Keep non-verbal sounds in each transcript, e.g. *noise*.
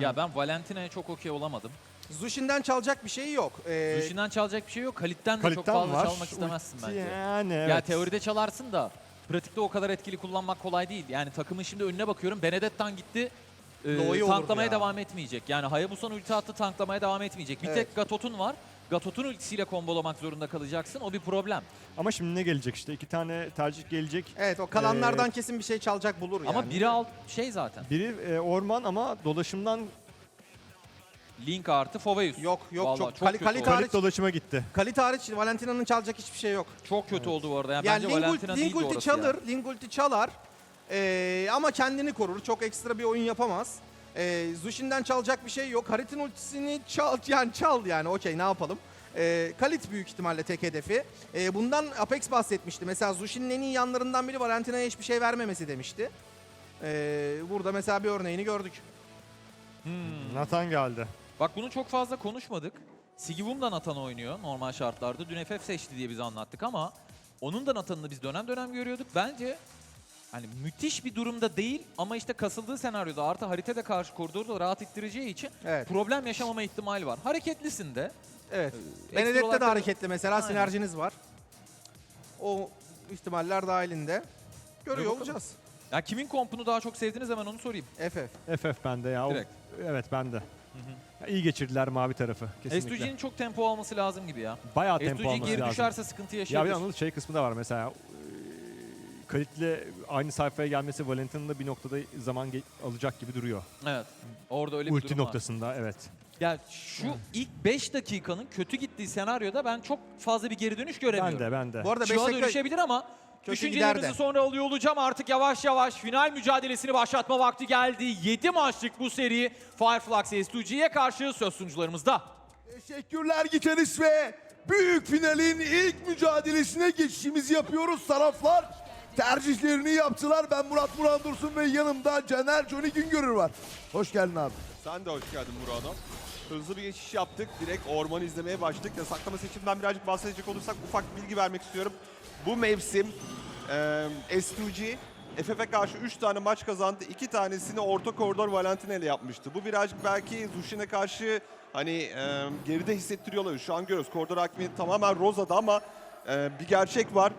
Ya ben Valentina'ya çok okey olamadım. Zushin'den çalacak bir şey yok. Ee, Zushi'den çalacak bir şey yok. Kalit'ten de çok Kalitten fazla var. çalmak istemezsin Ulti bence. Yani evet. Ya teoride çalarsın da pratikte o kadar etkili kullanmak kolay değil. Yani takımın şimdi önüne bakıyorum. Benedettan gitti. e, olurdu tanklamaya ya. devam etmeyecek. Yani Hayabusa'nın ulti attı tanklamaya devam etmeyecek. Bir Evet. tek Gatot'un var. Gatot'un ultisiyle kombolamak zorunda kalacaksın. O bir problem. Ama şimdi ne gelecek işte? iki tane tercih gelecek. evet o kalanlardan Ee, kesin bir şey çalacak bulur yani. Ama biri alt şey zaten. Biri e, orman ama dolaşımdan Link artı Foveus. Yok, yok, Vallahi çok- çok Kali- kötü Kali oldu. tarih- kalit dolaşıma gitti. Kalit hariç Valentina'nın çalacak hiçbir şey yok. Çok kötü oldu bu arada. Yani, Yani bence Link, Valentina değil Link ulti orası çalır, ya. Link ulti çalar. Ee, ama kendini korur. Çok ekstra bir oyun yapamaz. Ee, Zushin'den çalacak bir şey yok. Harit'in ultisini çal, yani çal yani okey ne yapalım. Ee, Kalit büyük ihtimalle tek hedefi. Ee, bundan Apex bahsetmişti. Mesela Zushin'in en iyi yanlarından biri Valentina'ya hiçbir şey vermemesi demişti. Ee, burada mesela bir örneğini gördük. Hmm. Nathan geldi. Bak bunu çok fazla konuşmadık. Sigivum da Nathan oynuyor normal şartlarda. Dün FF seçti diye biz anlattık ama onun da Nathan'ını biz dönem dönem görüyorduk. Bence hani müthiş bir durumda değil ama işte kasıldığı senaryoda artı haritada karşı koridoru da rahat ittireceği için Evet. problem yaşamama ihtimali var. Hareketlisin de. Evet. ekstra Benedetta olarak da da- hareketli mesela Aynen. sinerjiniz var. O ihtimaller dahilinde. Görüyor bakalım. olacağız. Ya kimin kompunu daha çok sevdiniz hemen onu sorayım. FF. FF bende ya. O- Direkt. evet bende. Ya, iyi geçirdiler mavi tarafı kesinlikle. S2G'nin çok tempo alması lazım gibi ya. Bayağı tempo S2G alması geri lazım. düşerse sıkıntı Ya yaşayabilir. bir yalnız şey kısmı da var mesela. Kalit'le aynı sayfaya gelmesi Valentin'in da bir noktada zaman ge- alacak gibi duruyor. Evet. Orada öyle bir Ulti durum var. noktasında evet. Ya şu ilk 5 dakikanın kötü gittiği senaryoda ben çok fazla bir geri dönüş göremiyorum. Ben de ben de. Bu arada 5 Çığ'a dakika dönüşebilir ama Kötü düşüncelerimizi de. sonra alıyor olacağım. Artık yavaş yavaş final mücadelesini başlatma vakti geldi. 7 maçlık bu seri Fireflux S2G'ye karşı söz sunucularımızda. Teşekkürler Gitaris ve büyük finalin ilk mücadelesine geçişimizi yapıyoruz. Taraflar tercihlerini yaptılar. Ben Murat Muran Dursun ve yanımda Caner Johnny Güngörür var. Hoş geldin abi. Sen de hoş geldin Murano. Hızlı bir geçiş yaptık. Direkt ormanı izlemeye başladık. Yasaklama seçimden birazcık bahsedecek olursak ufak bilgi vermek istiyorum. Bu mevsim e, S2G FF'e karşı 3 tane maç kazandı. 2 tanesini orta koridor Valentina ile yapmıştı. Bu birazcık belki Zushin'e karşı hani e, geride hissettiriyor olabilir. Şu an görüyoruz koridor hakimiyeti tamamen Rosa'da ama e, bir gerçek var.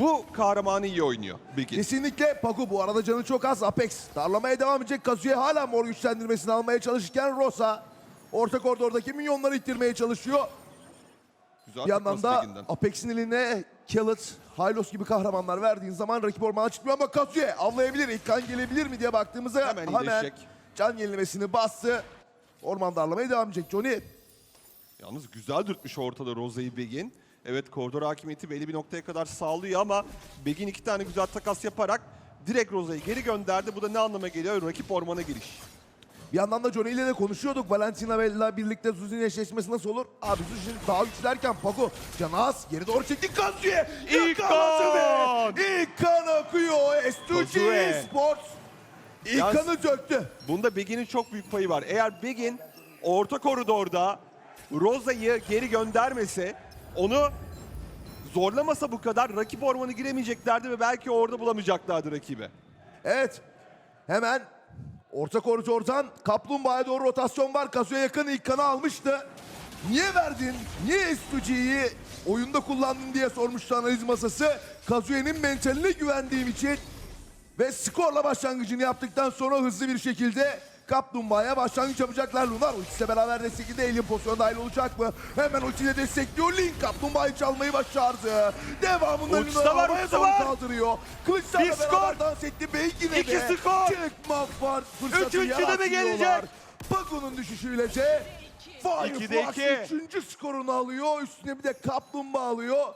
Bu kahramanı iyi oynuyor Bigin. Kesinlikle Paku bu arada canı çok az. Apex darlamaya devam edecek. Kazuya hala mor güçlendirmesini almaya çalışırken Rosa orta koridordaki minyonları ittirmeye çalışıyor. Güzel Bir yandan da. Apex'in eline Kellet, Hylos gibi kahramanlar verdiğin zaman rakip ormana çıkmıyor ama Kazuya avlayabilir, ilk kan gelebilir mi diye baktığımızda Hemen hemen, can yenilemesini bastı. Orman darlamaya devam edecek Johnny. Yalnız güzel dürtmüş ortada Rose'yi Begin. Evet koridor hakimiyeti belli bir noktaya kadar sağlıyor ama Begin iki tane güzel takas yaparak direkt Rose'yi geri gönderdi. Bu da ne anlama geliyor? Rakip ormana giriş. Bir yandan da Johnny ile de konuşuyorduk. Valentina ile birlikte Zuzi'nin eşleşmesi nasıl olur? Abi Zuzi daha güçlerken Paco canı az geri doğru çekti Kazuya. İlk kan! ve İlk kan akıyor. S2G Kazuya. Sports. İlk kanı döktü. Bunda Begin'in çok büyük payı var. Eğer Begin orta koridorda Rose'yi geri göndermese onu zorlamasa bu kadar rakip ormanı giremeyeceklerdi ve belki orada bulamayacaklardı rakibi. Evet. Hemen orta koridordan Kaplumbağa'ya doğru rotasyon var. Kazuya yakın ilk kanı almıştı. Niye verdin? Niye S2G'yi oyunda kullandın diye sormuştu analiz masası. Kazuya'nın mentaline güvendiğim için ve skorla başlangıcını yaptıktan sonra hızlı bir şekilde Kaplumbağa'ya başlangıç yapacaklar. Lunar ultisiyle beraber destekledi. Alien pozisyona dahil olacak mı? Hemen ultiyle destekliyor. Link Kaplumbağa'yı çalmayı başardı. Devamında Ultisi Lunar de var, havaya ultisi doğru var. kaldırıyor. Kılıçlarla Bir beraber skor. dans etti. Belki de İki de skor. çıkma var fırsatı Üçüncü de mi gelecek? Paco'nun düşüşüyle de İkide iki. üçüncü skorunu alıyor. Üstüne bir de kaplumbağa alıyor.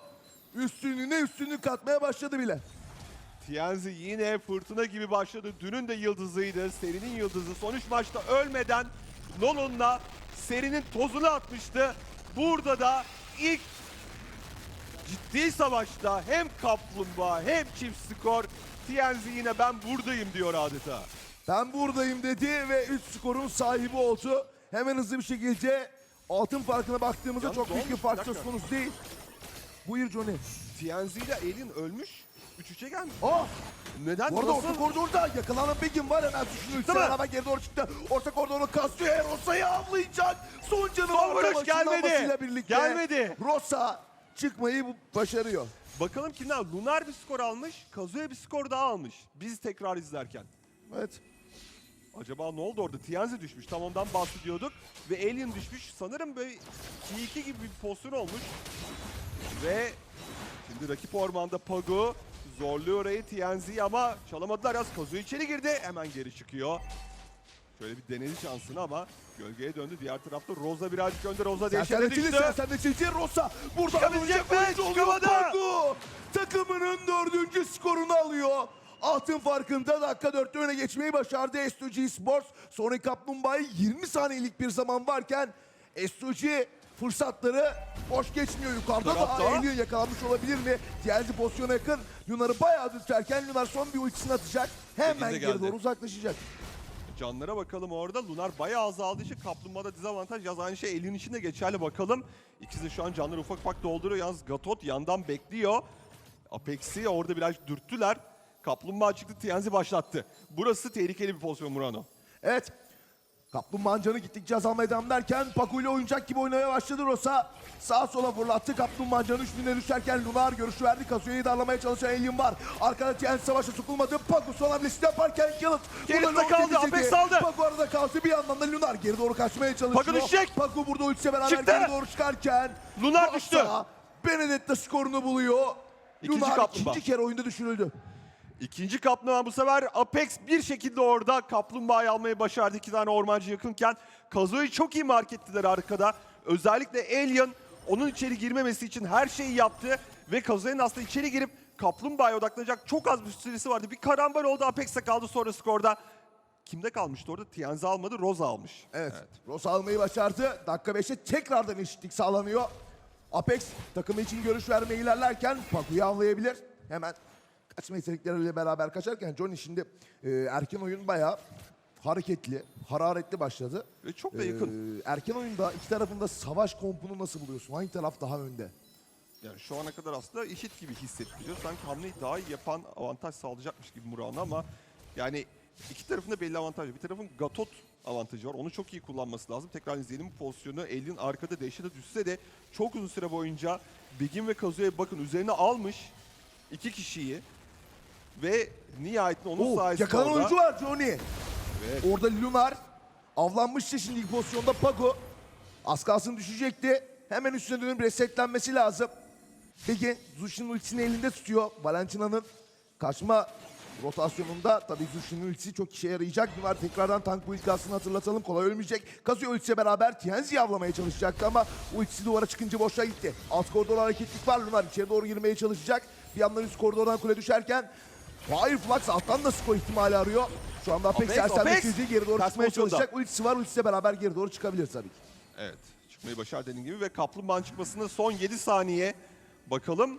Üstünlüğüne üstünlük katmaya başladı bile. Tienzi yine fırtına gibi başladı. Dünün de yıldızıydı. Serinin yıldızı. Son üç maçta ölmeden Nolan'la serinin tozunu atmıştı. Burada da ilk ciddi savaşta hem kaplumbağa hem çift skor Tienzi yine ben buradayım diyor adeta. Ben buradayım dedi ve 3 skorun sahibi oldu. Hemen hızlı bir şekilde altın farkına baktığımızda Yalnız çok büyük bir fark söz konusu değil. Buyur Johnny. Tienzi ile Elin ölmüş. 3-3'e gelmiş. Ah! Neden? Bu arada orta koridorda yakalanan Begin var hemen suçlu mi? beraber geri doğru çıktı. Orta koridorda Casio Rosa'yı avlayacak. Son canı Son vuruş gelmedi. birlikte. Gelmedi. Rosa çıkmayı başarıyor. Bakalım kimden? Lunar bir skor almış, Kazuya bir skor daha almış. Biz tekrar izlerken. Evet. Acaba ne oldu orada? Tienzi düşmüş. Tam ondan bahsediyorduk. Ve Alien düşmüş. Sanırım böyle 2-2 gibi bir pozisyon olmuş. Ve şimdi rakip ormanda Pagu zorluyor orayı Tienzi'yi ama çalamadılar. Az Kazuya içeri girdi. Hemen geri çıkıyor. Şöyle bir denedi şansını ama gölgeye döndü. Diğer tarafta Rosa birazcık önde. Rosa değişene düştü. sersenletili Rosa. Buradan Çıkabilecek alacak mi? oyuncu oluyor. Çıkamadı. Takımının dördüncü skorunu alıyor. Altın farkında dakika dörtte öne geçmeyi başardı S2G Sports. Sonic Kaplumbağa'yı 20 saniyelik bir zaman varken S2G fırsatları boş geçmiyor. Yukarıda da Tarafta. Alien yakalanmış olabilir mi? Tienzi pozisyona yakın. Lunar'ı bayağı dürterken Lunar son bir ultisini atacak. Hemen Elinde geri geldi. doğru uzaklaşacak. Canlara bakalım orada. Lunar bayağı azaldığı için Kaplumbağa'da dezavantaj. Yaz aynı şey elin içinde geçerli bakalım. İkisi de şu an canları ufak ufak dolduruyor. Yalnız Gatot yandan bekliyor. Apex'i orada biraz dürttüler. Kaplumbağa çıktı, Tienzi başlattı. Burası tehlikeli bir pozisyon Murano. Evet. Kaplumbağanın canı gittikçe azalmaya devam derken Paku ile oyuncak gibi oynamaya başladı Rosa. Sağa sola fırlattı. Kaplumbağanın canı üstüne düşerken Lunar görüşü verdi. Kazuyo'yu darlamaya çalışan Alien var. Arkada Tien savaşa sokulmadı. Paku son hamlesini yaparken de long kaldı. Apex aldı. Paku arada kaldı. Bir yandan da Lunar geri doğru kaçmaya çalışıyor. Paku düşecek. Paku burada ultisiyle beraber Çıktı. geri doğru çıkarken. Lunar Rosa, düştü. Benedetta skorunu buluyor. İkinci Lunar kaplumbağa. ikinci kere oyunda düşürüldü. İkinci kaplumbağa bu sefer Apex bir şekilde orada kaplumbağayı almayı başardı. İki tane ormancı yakınken Kazuo'yu çok iyi mark ettiler arkada. Özellikle Alien onun içeri girmemesi için her şeyi yaptı. Ve Kazuo'nun aslında içeri girip kaplumbağaya odaklanacak çok az bir süresi vardı. Bir karambol oldu Apex'te kaldı sonra skorda. Kimde kalmıştı orada? Tienzi almadı, Rosa almış. Evet. Rosa almayı başardı. Dakika 5'te tekrardan eşitlik sağlanıyor. Apex takımı için görüş vermeye ilerlerken Paku'yu avlayabilir. Hemen kaçma yetenekleriyle beraber kaçarken Johnny şimdi e, erken oyun bayağı hareketli, hararetli başladı. Ve çok da yakın. E, erken oyunda iki tarafında savaş kompunu nasıl buluyorsun? Hangi taraf daha önde? Yani şu ana kadar aslında eşit gibi hissettiriyor. Sanki hamleyi daha iyi yapan avantaj sağlayacakmış gibi Murat'ın ama yani iki tarafında belli avantaj. var. Bir tarafın Gatot avantajı var. Onu çok iyi kullanması lazım. Tekrar izleyelim bu pozisyonu. Elin arkada dehşete düşse de çok uzun süre boyunca Begin ve Kazuya bakın üzerine almış iki kişiyi ve nihayetinde onun Oo, sayesinde yakalan orada- oyuncu var Johnny. Evet. Orada Lunar avlanmıştı şimdi ilk pozisyonda Pago. Az kalsın düşecekti. Hemen üstüne dönüp resetlenmesi lazım. Peki Zushi'nin ultisini elinde tutuyor. Valentina'nın kaçma rotasyonunda tabii Zushi'nin ultisi çok işe yarayacak. Lunar tekrardan tank ulti aslında hatırlatalım. Kolay ölmeyecek. Kazuya ultisiyle beraber Tienzi'yi avlamaya çalışacaktı ama ultisi duvara çıkınca boşa gitti. Alt koridorda hareketlik var. Lunar içeri doğru girmeye çalışacak. Bir yandan üst koridordan kule düşerken Fireflux alttan da skor ihtimali arıyor. Şu anda Apex Apex, sersemleştirici geri doğru Ters çıkmaya pozisyonda. çalışacak. Ultisi var. Ultisiyle beraber geri doğru çıkabilir tabii ki. Evet. Çıkmayı başar dediğim gibi ve Kaplumbağa'nın çıkmasında son 7 saniye. Bakalım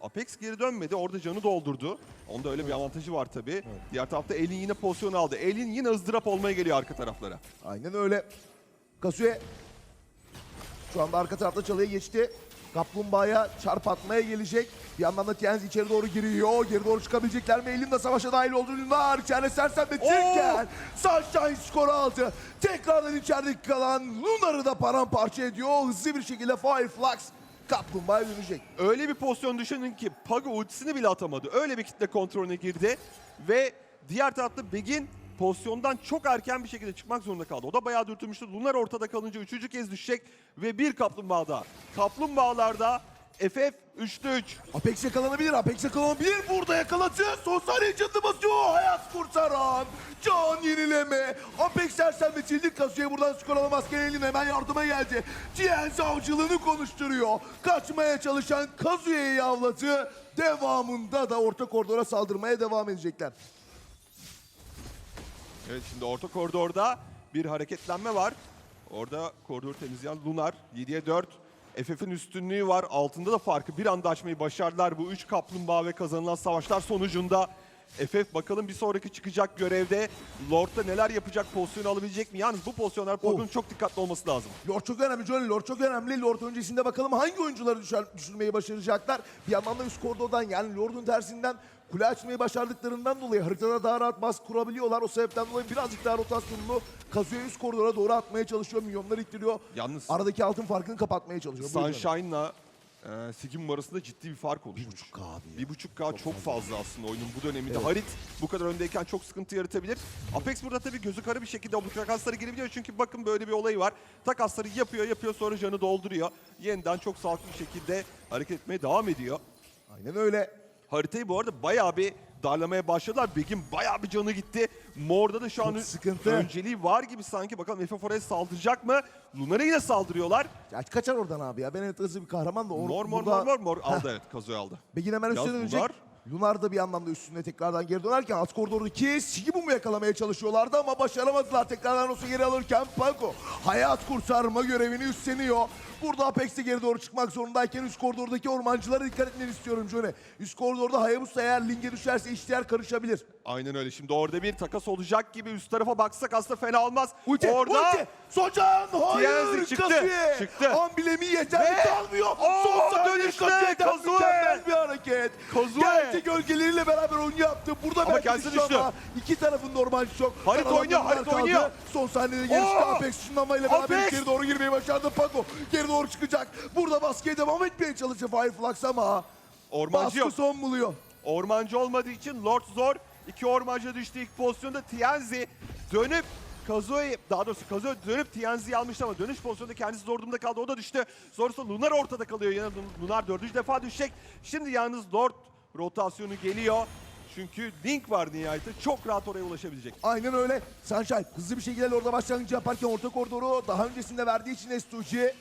Apex geri dönmedi. Orada canı doldurdu. Onda öyle bir avantajı var tabii. Diğer tarafta Elin yine pozisyon aldı. Elin yine ızdırap olmaya geliyor arka taraflara. Aynen öyle. Kasue şu anda arka tarafta çalıya geçti. Kaplumbağa'ya çarp atmaya gelecek. Bir yandan da Tienzi içeri doğru giriyor. Geri doğru çıkabilecekler mi? Elin de savaşa dahil oldu. Lunar içeride sersemletirken Sunshine skoru aldı. Tekrardan içerideki kalan Lunar'ı da paramparça ediyor. Hızlı bir şekilde Fireflux Kaplumbağa'ya dönecek. Öyle bir pozisyon düşünün ki Pago ultisini bile atamadı. Öyle bir kitle kontrolüne girdi. Ve diğer tarafta Begin pozisyondan çok erken bir şekilde çıkmak zorunda kaldı. O da bayağı dürtülmüştü. Lunar ortada kalınca üçüncü kez düşecek. Ve bir kaplumbağada. Kaplumbağalarda FF 3'te 3. Apex yakalanabilir, Apex yakalanabilir. Burada yakaladı. Son saniye canını basıyor. Hayat kurtaran. Can yenileme. Apex sersemletildi. Kazuya buradan skor alamazken Elin hemen yardıma geldi. Tienzi avcılığını konuşturuyor. Kaçmaya çalışan Kazuya'yı avladı. Devamında da orta koridora saldırmaya devam edecekler. Evet şimdi orta koridorda bir hareketlenme var. Orada koridoru temizleyen Lunar 7'ye 4. FF'in üstünlüğü var. Altında da farkı bir anda açmayı başardılar. Bu üç kaplumbağa ve kazanılan savaşlar sonucunda FF bakalım bir sonraki çıkacak görevde Lord'da neler yapacak pozisyonu alabilecek mi? Yalnız bu pozisyonlar Pogo'nun çok dikkatli olması lazım. Lord çok önemli Johnny. Lord çok önemli. Lord öncesinde bakalım hangi oyuncuları düşer, düşürmeyi başaracaklar. Bir yandan da üst koridordan yani Lord'un tersinden kule açmayı başardıklarından dolayı haritada daha rahat baskı kurabiliyorlar. O sebepten dolayı birazcık daha rotasyonunu Kazuya üst koridora doğru atmaya çalışıyor. Milyonlar ittiriyor. Yalnız Aradaki altın farkını kapatmaya çalışıyor. Buyurun. Sunshine'la e, Sigim arasında ciddi bir fark oluşmuş. 1.5K abi ya. 1.5K çok, fazla aslında oyunun bu döneminde. Harit bu kadar öndeyken çok sıkıntı yaratabilir. Apex burada tabii gözü kara bir şekilde bu takaslara girebiliyor. Çünkü bakın böyle bir olayı var. Takasları yapıyor yapıyor sonra canı dolduruyor. Yeniden çok sağlıklı bir şekilde hareket etmeye devam ediyor. Aynen öyle. Haritayı bu arada bayağı bir darlamaya başladılar. Begin bayağı bir canı gitti. Mor'da da şu an sıkıntı. önceliği var gibi sanki. Bakalım Efe Fora'ya saldıracak mı? Lunar'a yine saldırıyorlar. Ya kaçar oradan abi ya. Ben hızlı bir kahraman da. or- Mor mor burada- mor mor mor aldı evet Kazuya aldı. *laughs* Begin hemen üstüne dönecek. Lunar- Lunar da bir anlamda üstünde tekrardan geri dönerken alt koridordaki Sigibum'u yakalamaya çalışıyorlardı ama başaramadılar. Tekrardan Ros'u geri alırken Paco hayat kurtarma görevini üstleniyor. Burada Apex'e geri doğru çıkmak zorundayken üst koridordaki ormancılara dikkat etmeni istiyorum Jone. Üst koridorda Hayabusa eğer linke düşerse işler karışabilir. Aynen öyle. Şimdi orada bir takas olacak gibi üst tarafa baksak aslında fena olmaz. Ulti, orada ulti, Socan, hayır, Tienzi çıktı, Kazuye. çıktı. Amblemi yeterli Ve- kalmıyor. Oo, Son saniye dönüşte Kazuye. Hareket. Kazuye. Gerçi gölgeleriyle beraber oyun yaptı. Burada Ama belki kendisi düştü ama iki tarafın normal şok. Harit oynuyor, Harit oynuyor. Son saniyede geri çıktı. Oo. Apex şunlamayla beraber Apex. içeri doğru girmeyi başardı. Paco geri doğru çıkacak. Burada baskıya devam etmeye çalışıyor Fireflux ama ormancı baskı yok. son buluyor. Ormancı olmadığı için Lord zor. İki ormancı düştü ilk pozisyonda. Tienzi dönüp Kazuya daha doğrusu Kazuya dönüp Tienzi'yi almıştı ama dönüş pozisyonunda kendisi zor durumda kaldı. O da düştü. Sonrasında Lunar ortada kalıyor. Yine Lunar dördüncü defa düşecek. Şimdi yalnız Lord rotasyonu geliyor. Çünkü Link var nihayetinde. Çok rahat oraya ulaşabilecek. Aynen öyle. Sunshine hızlı bir şekilde orada başlangıcı yaparken orta koridoru daha öncesinde verdiği için S2G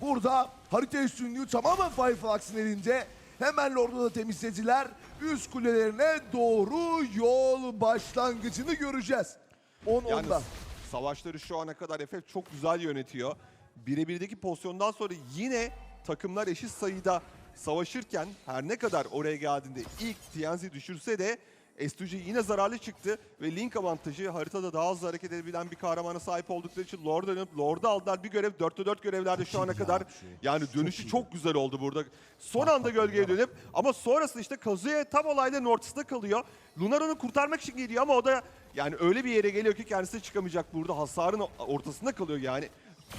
burada harita üstünlüğü tamamen Fireflux'ın elinde. Hemen Lord'u da temizlediler. Üst kulelerine doğru yol başlangıcını göreceğiz. 10 Yalnız 10'da. Savaşları şu ana kadar FF çok güzel yönetiyor. Birebirdeki pozisyondan sonra yine takımlar eşit sayıda savaşırken her ne kadar oraya geldiğinde ilk Tianzi düşürse de S2G yine zararlı çıktı ve Link avantajı haritada daha hızlı hareket edebilen bir kahramana sahip oldukları için Lord'a dönüp Lord'a aldılar. Bir görev 4'te 4 görevlerde şu ana kadar şey. yani dönüşü çok güzel oldu burada. Son anda gölgeye dönüp ama sonrasında işte Kazuya tam olayların ortasında kalıyor. Lunar onu kurtarmak için geliyor ama o da yani öyle bir yere geliyor ki kendisi çıkamayacak burada. Hasarın ortasında kalıyor yani.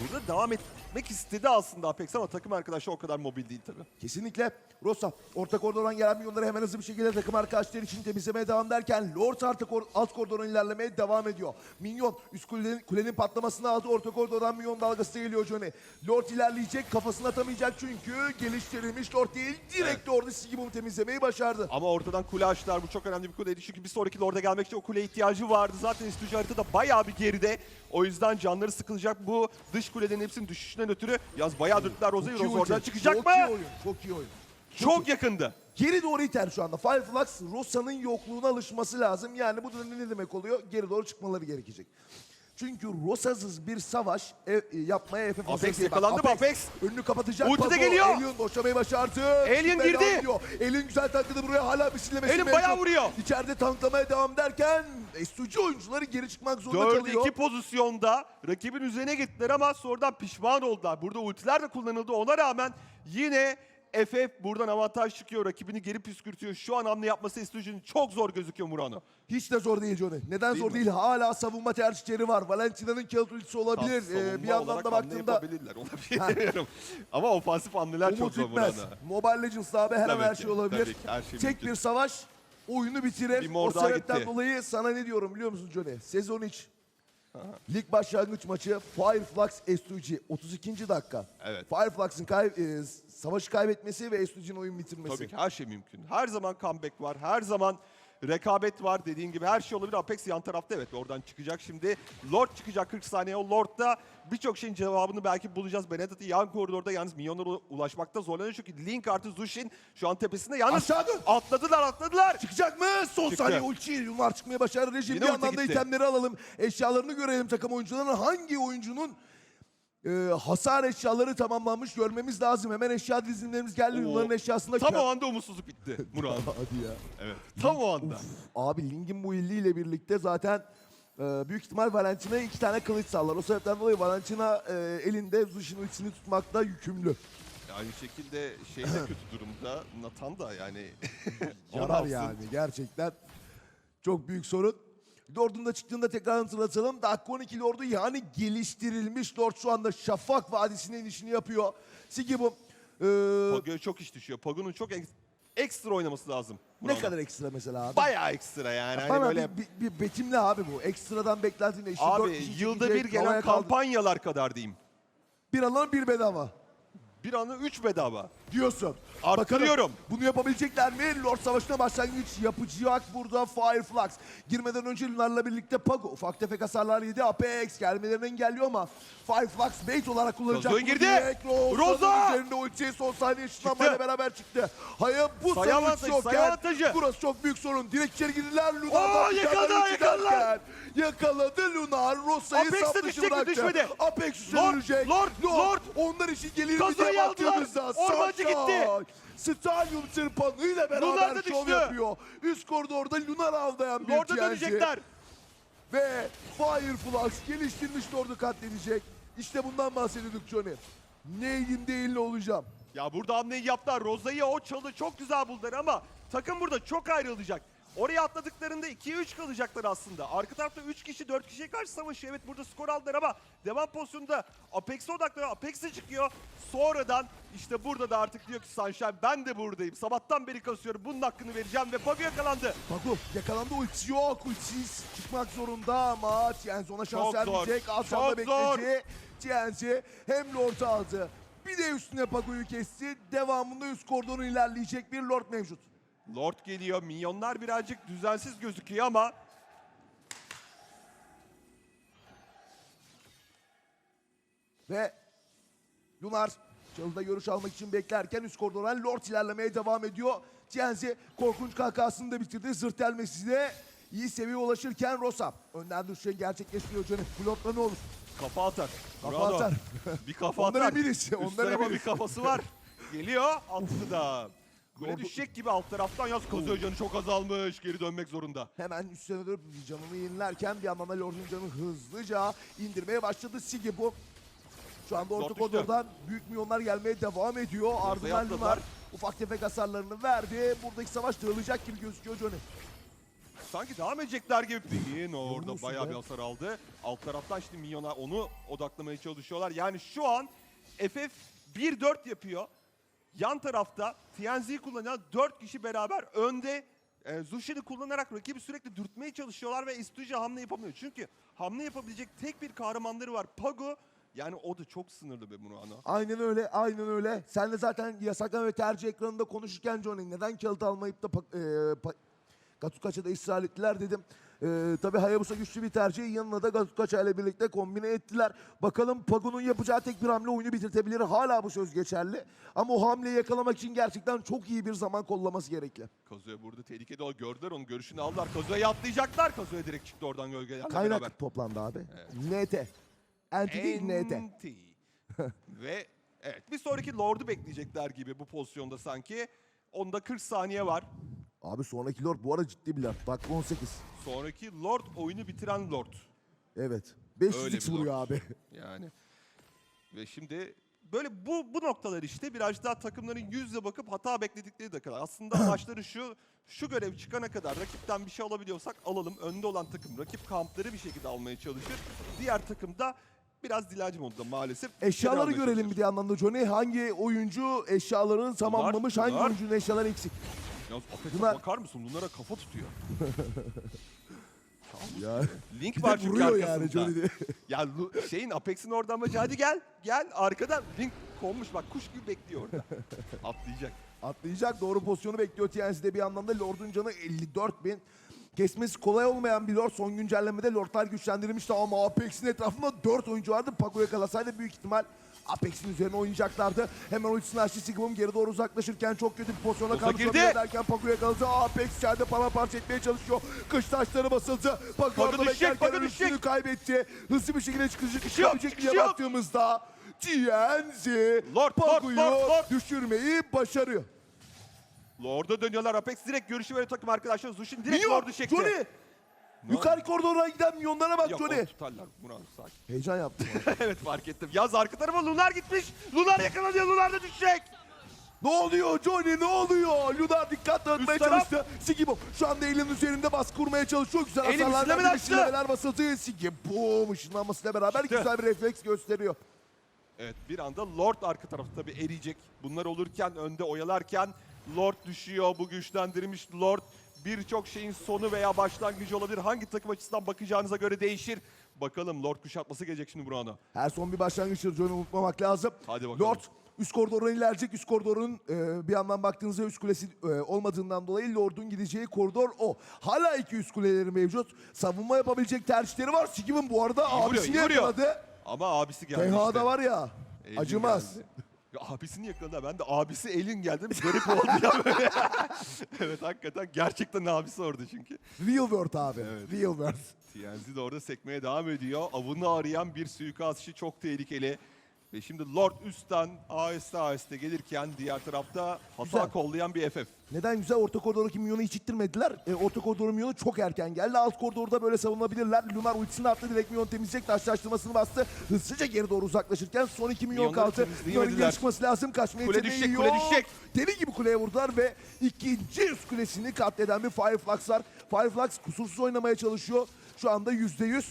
Burada devam etmek istedi aslında Apex ama takım arkadaşı o kadar mobil değil tabii. Kesinlikle. Rosa orta koridordan gelen milyonları hemen hızlı bir şekilde takım arkadaşları için temizlemeye devam derken Lord artık or- alt koridordan ilerlemeye devam ediyor. Minyon üst kulenin, kulenin patlamasını aldı. Orta koridordan minyon dalgası geliyor Johnny. Lord ilerleyecek kafasını atamayacak çünkü geliştirilmiş Lord değil. Direkt orada Sigibum'u temizlemeyi başardı. Ama ortadan kule açtılar. Bu çok önemli bir kuleydi. Çünkü bir sonraki Lord'a gelmek için o kuleye ihtiyacı vardı. Zaten üstücü haritada bayağı bir geride. O yüzden canları sıkılacak bu dış kulelerin hepsinin düşüşünden ötürü. Yaz bayağı dürttüler Roza'yı. Çok Roza oradan çıkacak çok mı? iyi oyun. Çok iyi oyun. Çok yakındı. Geri doğru iter şu anda. Fireflux Rosa'nın yokluğuna alışması lazım. Yani bu da ne demek oluyor? Geri doğru çıkmaları gerekecek. Çünkü Rosa'sız bir savaş e, e, yapmaya FF Apex yakalandı mı Apex? Önünü kapatacak. Ulti de geliyor. Alien boşlamayı başardı. Alien Çıkmaya girdi. Alien güzel tankladı buraya. Hala bir silemesi Alien mevcut. bayağı vuruyor. İçeride tanklamaya devam derken S2G oyuncuları geri çıkmak zorunda 4 kalıyor. 2 pozisyonda rakibin üzerine gittiler ama sonradan pişman oldular. Burada ultiler de kullanıldı. Ona rağmen yine FF buradan avantaj çıkıyor. Rakibini geri püskürtüyor. Şu an hamle yapması S2G'nin çok zor gözüküyor Murano. Hiç de zor değil Johnny. Neden Değil zor mi? değil? Hala savunma tercihleri var. Valentina'nın kağıt ultisi olabilir. Tam Ee, bir yandan da baktığımda yapabilirler. Olabilir bilmiyorum. *laughs* Ama ofansif hamleler çok Umut zor bitmez. Murano. Mobile Legends abi her an Tabii her ki, şey olabilir. tabii ki, her şey Tek mümkün. bir savaş oyunu bitirir. Bir o sebepten gitti. dolayı sana ne diyorum biliyor musun Johnny? Sezon 3. Lig başlangıç maçı Fireflux S2G 32. dakika. Evet. Fireflux'ın kay- e, savaşı kaybetmesi ve S2G'nin oyun bitirmesi. Tabii ki her şey mümkün. Her zaman comeback var. Her zaman rekabet var. Dediğin gibi her şey olabilir. Apex yan tarafta evet oradan çıkacak. Şimdi Lord çıkacak 40 saniye. O Lord'da birçok şeyin cevabını belki bulacağız. Benedetti yan koridorda yalnız milyonlara ulaşmakta zorlanıyor. Çünkü Link artı Zushin şu an tepesinde. Yalnız Aşağı dön. atladılar atladılar. Çıkacak mı? Son Çıktı. saniye ulti. Yunlar çıkmaya başardı. Rejim Yine bir ulti yandan da gitti. itemleri alalım. Eşyalarını görelim takım oyuncularının. Hangi oyuncunun e, hasar eşyaları tamamlanmış görmemiz lazım. Hemen eşya dizilimlerimiz geldi. Oo. Lunar'ın eşyasında... Tam o anda umutsuzluk bitti Murat. *laughs* Hadi ya. evet. Tam o anda. Abi Ling'in bu illiyle birlikte zaten e, büyük ihtimal Valentina'ya iki tane kılıç sallar. O sebepten dolayı Valentina e, elinde Zushi'nin ultisini tutmakta yükümlü. Aynı şekilde şey de kötü durumda. Nathan da yani. *laughs* *laughs* Yarar yani gerçekten. Çok büyük sorun. Lord'un da çıktığında tekrar hatırlatalım. Dakika 12 Lord'u yani geliştirilmiş Lord şu anda Şafak Vadisi'ne inişini yapıyor. Sigi bu. e, Pago'ya çok iş düşüyor. Pago'nun çok ek- ekstra oynaması lazım. ne kadar ekstra mesela abi? Bayağı ekstra yani. Hani Bana böyle bir, bir, bir betimle abi bu. Ekstradan beklentin ne? İşte abi kişi yılda bir çekecek, gelen havaya kaldı- kampanyalar kadar diyeyim. Bir alan bir bedava. Bir anı 3 bedava. Diyorsun. Arttırıyorum. Bakalım bunu yapabilecekler mi? Lord Savaşı'na başlangıç yapacak burada Fireflux. Girmeden önce Lunar'la birlikte Pago ufak tefek hasarlar yedi. Apex gelmelerini engelliyor ama Fireflux bait olarak kullanacak. Bunu girdi. Roza! üzerinde ultiyi son saniye ışınlanmayla beraber çıktı. Hayır bu Sayı avantajı, yokken sayı avantajı. burası çok büyük sorun. Direkt içeri girdiler. Oo, Lunar'dan bir yakaladı, derken Yakaladı Lunar. Rosa'yı Apex mi? bıraktı. Düşmedi. Apex Lord, düşürecek. Lord, Lord. Onlar için gelir Kazu'yu diye aldılar. baktığımızda Ormancı gitti. Stalyum tırpanıyla Lunar beraber da şov düştü. yapıyor. Üst koridorda Lunar avlayan bir Lord'a TNC. dönecekler. Ve Fireflux geliştirmiş Lord'u katledecek. İşte bundan bahsediyorduk Johnny. Neydim değil olacağım. Ya burada hamleyi yaptılar. Roza'yı o çalı çok güzel buldular ama takım burada çok ayrılacak. Oraya atladıklarında 2'ye 3 kalacaklar aslında. Arka tarafta 3 kişi 4 kişiye karşı savaşıyor. Evet burada skor aldılar ama devam pozisyonunda Apex'e odaklanıyor. Apex'e çıkıyor. Sonradan işte burada da artık diyor ki Sunshine ben de buradayım. Sabahtan beri kasıyorum. Bunun hakkını vereceğim ve Pago yakalandı. Pagu yakalandı ultisi yok. Ultisiz çıkmak zorunda ama TNC ona şans Çok zor, vermeyecek. Az çok zor. hem Lord'u aldı. Bir de üstüne Pagu'yu kesti. Devamında üst koridorun ilerleyecek bir Lord mevcut. Lord geliyor. Minyonlar birazcık düzensiz gözüküyor ama Ve Lunar çalıda görüş almak için beklerken üst koridordan Lord ilerlemeye devam ediyor. Tienzi korkunç kahkahasını da bitirdi. Zırt delmesiyle iyi seviyeye ulaşırken Rosa önden düşüşen gerçekleştiriyor canım. Blokla ne olur? kafa atar. Kafa Bravo. atar. Bir kafa Ondan atar. eminiz, ondan Üst tarafa eminiz. bir kafası var. Geliyor attı da. Kule Lord'u- düşecek gibi alt taraftan yaz Kazuya canı çok azalmış. Geri dönmek zorunda. Hemen üstüne dönüp canını yenilerken bir yandan da Lord'un canını hızlıca indirmeye başladı. Sigi bu. Şu anda orta koridordan büyük milyonlar gelmeye devam ediyor. Ardından. Lunar ufak tefek hasarlarını verdi. Buradaki savaş dağılacak gibi gözüküyor Johnny. Sanki devam edecekler gibi. Pigin orada bayağı be. bir hasar aldı. Alt taraftan şimdi Minyon'a onu odaklamaya çalışıyorlar. Yani şu an FF 1-4 yapıyor. Yan tarafta TNZ'yi kullanan 4 kişi beraber önde e, Zushi'ni kullanarak rakibi sürekli dürtmeye çalışıyorlar ve Estuji hamle yapamıyor. Çünkü hamle yapabilecek tek bir kahramanları var. Pago yani o da çok sınırlı be Murano. Aynen öyle, aynen öyle. Sen de zaten yasaklama ve tercih ekranında konuşurken Johnny neden kağıt almayıp da e, pa- Gatukaça'da ısrar ettiler dedim. E, tabii Hayabusa güçlü bir tercih. Yanına da Gatukaça ile birlikte kombine ettiler. Bakalım Pagu'nun yapacağı tek bir hamle oyunu bitirtebilir. Hala bu söz geçerli. Ama o hamleyi yakalamak için gerçekten çok iyi bir zaman kollaması gerekli. Kazuya burada tehlikede o gördüler onun görüşünü aldılar. Kazuya atlayacaklar. Kazuya direkt çıktı oradan gölgelerle Kaynak beraber. toplandı abi. NT. Anti değil NT. NT. *laughs* Ve evet bir sonraki Lord'u bekleyecekler gibi bu pozisyonda sanki. Onda 40 saniye var. Abi sonraki Lord bu arada ciddi bir laf. Dakika 18. Sonraki Lord oyunu bitiren Lord. Evet. Öyle 500 bir vuruyor Lord. abi. *laughs* Yani ve şimdi böyle bu bu noktalar işte biraz daha takımların yüzle bakıp hata bekledikleri de kadar. Aslında *clears throat* maçları şu şu görev çıkana kadar rakipten bir şey alabiliyorsak alalım. Önde olan takım rakip kampları bir şekilde almaya çalışır. Diğer takım da biraz dilenci modda maalesef. Eşyaları görelim bir de yandan da Johnny. Hangi oyuncu eşyalarını tamamlamış, hangi bunlar. oyuncunun eşyaları eksik? Yalnız Apex'e Bunlar- bakar mısın? Bunlara kafa tutuyor. *laughs* Ya Link bir var çünkü vuruyor arkasında. yani Johnny diye. *laughs* Ya Lu- şeyin Apex'in oradan bacağı hadi gel. Gel arkadan Link konmuş bak kuş gibi bekliyor orada. *laughs* Atlayacak. Atlayacak doğru pozisyonu bekliyor TNC'de bir yandan da Lord'un canı 54 bin. Kesmesi kolay olmayan bir Lord son güncellemede Lordlar güçlendirilmişti ama Apex'in etrafında 4 oyuncu vardı. Paco yakalasaydı büyük ihtimal Apex'in üzerine oynayacaklardı. Hemen ultisini açtı Sigmund geri doğru uzaklaşırken çok kötü bir pozisyona kaldı. girdi. Derken Paco yakaladı. Apex içeride paramparça etmeye çalışıyor. Kış taşları basıldı. Paco orada düşecek, beklerken üstünü düşecek. kaybetti. Hızlı bir şekilde çıkacak, Çıkışı yok, çıkabilecek diye yok. baktığımızda TNZ Lord, Lord, Paco'yu Lord, Lord. düşürmeyi başarıyor. Lord'a dönüyorlar. Apex direkt görüşü ve takım arkadaşlar. Zushin direkt Lord'u çekti. Johnny. Yukarı koridora giden milyonlara bak Yok Johnny. onu tutarlar. Murat sakin. Heyecan yaptım. *laughs* evet fark ettim. Yaz arka tarafa Lunar gitmiş. Lunar yakalanıyor. Lunar da düşecek. ne oluyor Johnny ne oluyor? Lunar dikkat dağıtmaya Üst taraf. çalıştı. Sigibom şu anda elinin üzerinde baskı kurmaya çalışıyor. Güzel Elim hasarlar üstüne mi verdi. açtı? Misillemeler basıldı. Sigibom ışınlanmasıyla beraber Çıktı. güzel bir refleks gösteriyor. Evet bir anda Lord arka tarafta tabii eriyecek. Bunlar olurken önde oyalarken Lord düşüyor. Bu güçlendirilmiş Lord birçok şeyin sonu veya başlangıcı olabilir. Hangi takım açısından bakacağınıza göre değişir. Bakalım Lord kuşatması gelecek şimdi Burak'a. Her son bir başlangıçtır Johnny unutmamak lazım. Hadi bakalım. Lord üst koridoruna ilerleyecek. Üst koridorun e, bir yandan baktığınızda üst kulesi e, olmadığından dolayı Lord'un gideceği koridor o. Hala iki üst kuleleri mevcut. Savunma yapabilecek tercihleri var. Sigim'in bu arada İyi abisini vuruyor. yakaladı. Ama abisi geldi Tehada işte. var ya. Acımaz. geldi. Ya abisini yakaladı. Ben de abisi elin geldi. Bir garip oldu ya böyle. *laughs* evet hakikaten gerçekten abisi orada çünkü. Real world abi. Evet. Real world. TNZ de orada sekmeye devam ediyor. Avını arayan bir suikastçı çok tehlikeli. Ve şimdi Lord üstten aheste aheste gelirken diğer tarafta hata Güzel. kollayan bir FF. Neden güzel orta koridordaki milyonu hiç ittirmediler? E, orta koridorun milyonu çok erken geldi. Alt koridorda böyle savunabilirler. Lunar ultisini attı direkt milyon temizleyecek. Taşlaştırmasını bastı. Hızlıca geri doğru uzaklaşırken son 2 milyon Milyonları kaldı. Temizleyemediler. geri çıkması lazım. Kaçma Kule düşecek, yok. kule düşecek. Deli gibi kuleye vurdular ve ikinci üst kulesini katleden bir Fireflux var. Fireflux kusursuz oynamaya çalışıyor. Şu anda %100. Ya,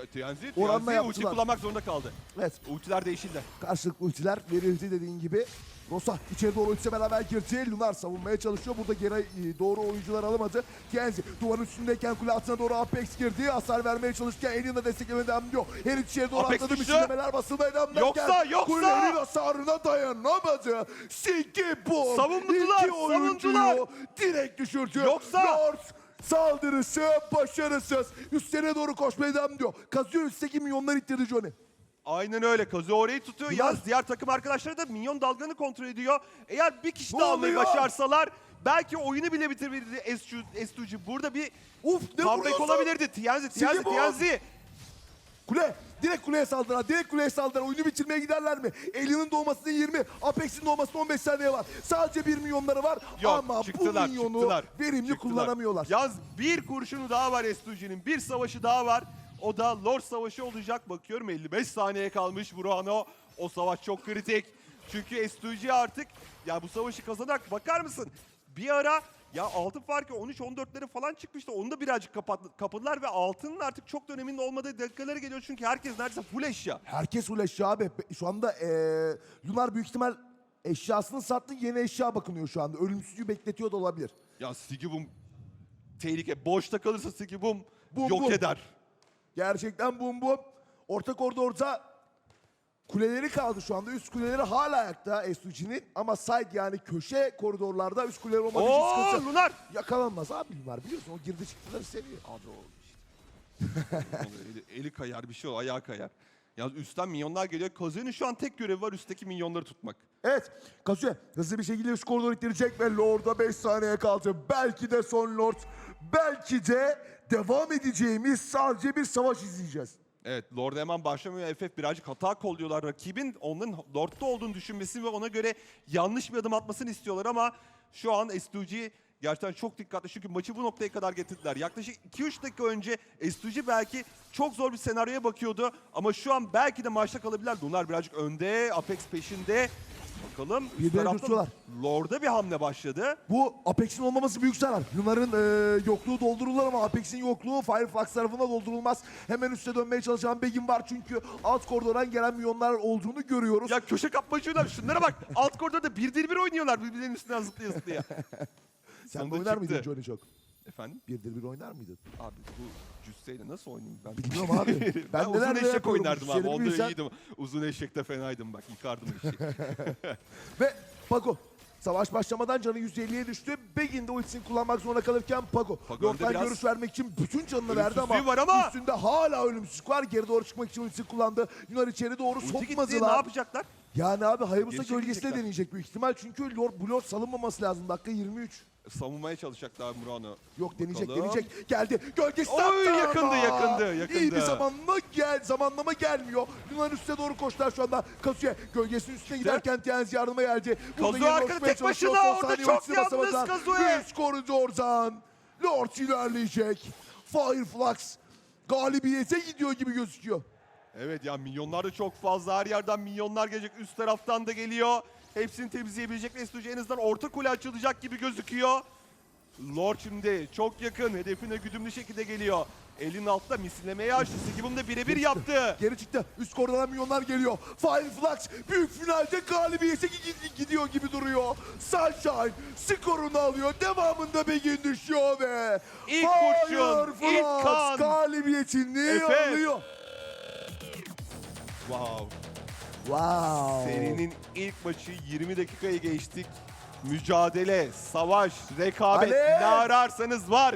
TNZ, Oranla TNZ ulti yaptılar. kullanmak zorunda kaldı. Evet Ultiler değişildi. Karşılıklı ultiler verildi dediğin gibi. Rosa içeri doğru ultise beraber girdi. Lunar savunmaya çalışıyor. Burada geri e, doğru oyuncular alamadı. Tienzi duvarın üstündeyken kule altına doğru Apex girdi. Hasar vermeye çalışırken Alien'da desteklemeye devam ediyor. Her içeri doğru Apex atladı. düştü. Misillemeler basılmaya devam ederken. Yoksa, yoksa! Kulenin hasarına dayanamadı. Siki bu. Savundular, İki oyuncuyu savundular. direkt düşürdü. Yoksa- Lord saldırısı başarısız. Üstlerine doğru koşmaya devam ediyor. Kazıyor üstteki milyonlar ittirdi Johnny. Aynen öyle. Kazu orayı tutuyor. Bunlar- Yaz diğer takım arkadaşları da minyon dalganı kontrol ediyor. Eğer bir kişi Ne daha almayı oluyor? başarsalar belki oyunu bile bitirebilirdi S2. S2G. Burada bir Uf ne comeback vuruyorsun? olabilirdi. Tienzi, Tienzi, bu. Tienzi. Kule. Direkt kuleye saldıran, direkt kuleye saldıran oyunu bitirmeye giderler mi? Alien'ın doğmasına 20, Apex'in doğmasına 15 saniye var. Sadece 1 milyonları var Yok, ama çıktılar, bu milyonu çıktılar, verimli çıktılar. kullanamıyorlar. Yalnız bir kurşunu daha var S2G'nin. Bir savaşı daha var. O da Lord Savaşı olacak. Bakıyorum 55 saniye kalmış Burano. O savaş çok kritik. Çünkü S2G artık ya bu savaşı kazanarak bakar mısın? Bir ara ya altın farkı 13-14'lere falan çıkmıştı. Onu da birazcık kapat, kapadılar ve altının artık çok da öneminin olmadığı dakikaları geliyor. Çünkü herkes neredeyse full eşya. Herkes full eşya abi. Şu anda eee Lunar büyük ihtimal eşyasını sattı yeni eşya bakınıyor şu anda. Ölümsüzlüğü bekletiyor da olabilir. Ya Sigibum tehlike. Boşta kalırsa Sigibum Bum, yok bum. eder. Gerçekten bum bum. Orta koridorda kuleleri kaldı şu anda. Üst kuleleri hala ayakta S2G'nin ama side yani köşe koridorlarda üst kuleleri olmadığı için Oo sıkıntı. Lunar. Yakalanmaz abi Lunar biliyorsun o girdi çıktıları seviyor. Abi o işte. *laughs* eli, eli kayar bir şey o ayağı kayar. Ya üstten milyonlar geliyor. Kazu'nun şu an tek görevi var üstteki milyonları tutmak. Evet Kazuya hızlı bir şekilde üst koridoru ittirecek ve Lord'a 5 saniye kaldı. Belki de son Lord. Belki de devam edeceğimiz sadece bir savaş izleyeceğiz. Evet Lord hemen başlamıyor. FF birazcık hata kolluyorlar. Rakibin onların Lord'da olduğunu düşünmesini ve ona göre yanlış bir adım atmasını istiyorlar ama şu an S2G gerçekten çok dikkatli çünkü maçı bu noktaya kadar getirdiler. Yaklaşık 2-3 dakika önce S2G belki çok zor bir senaryoya bakıyordu ama şu an belki de maçta kalabilirler. Bunlar birazcık önde, Apex peşinde. Bakalım üst Birbirini tarafta. Lord'a bir hamle başladı. Bu Apex'in olmaması büyük zarar. Lunar'ın e, yokluğu doldurulur ama Apex'in yokluğu Fireflux tarafına doldurulmaz. Hemen üste dönmeye çalışan Begin var çünkü alt koridordan gelen milyonlar olduğunu görüyoruz. Ya köşe kapmacıyorlar. Şunlara bak. Alt koridorda bir bir bir oynuyorlar birbirlerinin üstünden zıplaya zıplaya. *laughs* Sen sonunda oynar mıydın çıktı. Johnny çok? Efendim? Birdir bir oynar mıydın? Abi bu cüsseyle nasıl oynayayım ben? Bilmiyorum abi. *laughs* ben, Ben uzun neler eşek oynardım abi. Onda bilsen. iyiydim. Uzun eşekte fenaydım bak. Yıkardım eşeği. *laughs* *laughs* Ve Paco Savaş başlamadan canı 150'ye düştü. Begin de ultisini kullanmak zorunda kalırken Pago. Pago biraz. görüş vermek için bütün canını verdi ama, var ama. üstünde hala ölümsüzlük var. Geri doğru çıkmak için ultisini kullandı. Yunar içeri doğru Ulti gitti. Ne sokmadılar. yapacaklar? Yani abi Hayabusa gölgesine deneyecek büyük ihtimal. Çünkü Lord, bu Lord salınmaması lazım. Dakika 23. Savunmaya çalışacaklar Murano. Yok deneyecek Bakalım. deneyecek. Geldi. Gölgesi Oy, attı ama. yakındı, yakındı, yakındı. İyi bir zamanlama gel zamanlama gelmiyor. Yunan üstüne doğru koştular şu anda. Kazuya gölgesinin üstüne giderken Tienzi yardıma geldi. Yeni arkada tek başına, orada çok yalnız. Kazuya. Üst koridordan. Lord ilerleyecek. Fireflux galibiyete gidiyor gibi gözüküyor. Evet ya milyonlar da çok fazla. Her yerden milyonlar gelecek. Üst taraftan da geliyor. Hepsini temizleyebilecek ve Estuji en azından orta kule açılacak gibi gözüküyor. Lord şimdi çok yakın. Hedefine güdümlü şekilde geliyor. Elin altta misillemeye açtı. Sigibum da birebir yaptı. *laughs* Geri çıktı. Üst koridordan milyonlar geliyor. Fireflux büyük finalde galibiyete gi- gidiyor gibi duruyor. Sunshine skorunu alıyor. Devamında Begin düşüyor ve İlk kurşun, Fireflux ilk kan. galibiyetini Efe. alıyor. Wow. Wow. Serinin ilk maçı 20 dakikaya geçtik. Mücadele, savaş, rekabet Alev. ne ararsanız var.